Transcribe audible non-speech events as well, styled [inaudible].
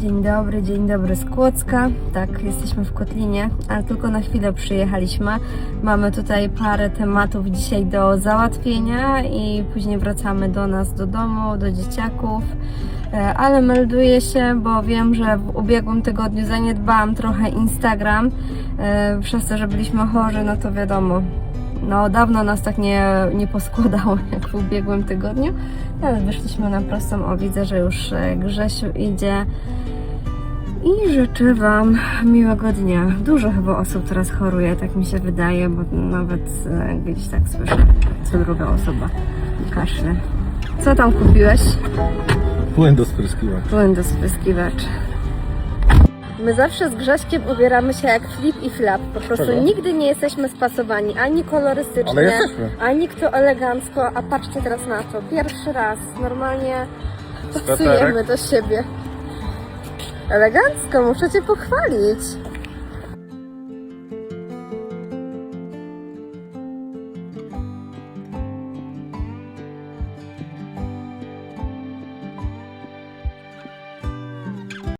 Dzień dobry, dzień dobry z Kłodzka. Tak, jesteśmy w Kotlinie, ale tylko na chwilę przyjechaliśmy. Mamy tutaj parę tematów dzisiaj do załatwienia i później wracamy do nas, do domu, do dzieciaków. E, Ale melduję się, bo wiem, że w ubiegłym tygodniu zaniedbałam trochę Instagram. E, Przez to, że byliśmy chorzy, no to wiadomo, no dawno nas tak nie, nie poskładało [laughs] jak w ubiegłym tygodniu, ale wyszliśmy na prostą. O, widzę, że już e, Grzesiu idzie. I życzę Wam miłego dnia. Dużo chyba osób teraz choruje, tak mi się wydaje, bo nawet e, gdzieś tak słyszę, co druga osoba kaszle. Co tam kupiłeś? Płyn do spryskiwacza. Płyn do. My zawsze z Grześkiem ubieramy się jak flip i flap. Po prostu Czego? nigdy nie jesteśmy spasowani, ani kolorystycznie, Ale jesteśmy. ani kto elegancko. A patrzcie teraz na to. Pierwszy raz normalnie pasujemy Sweterek. do siebie. Elegancko, muszę Cię pochwalić.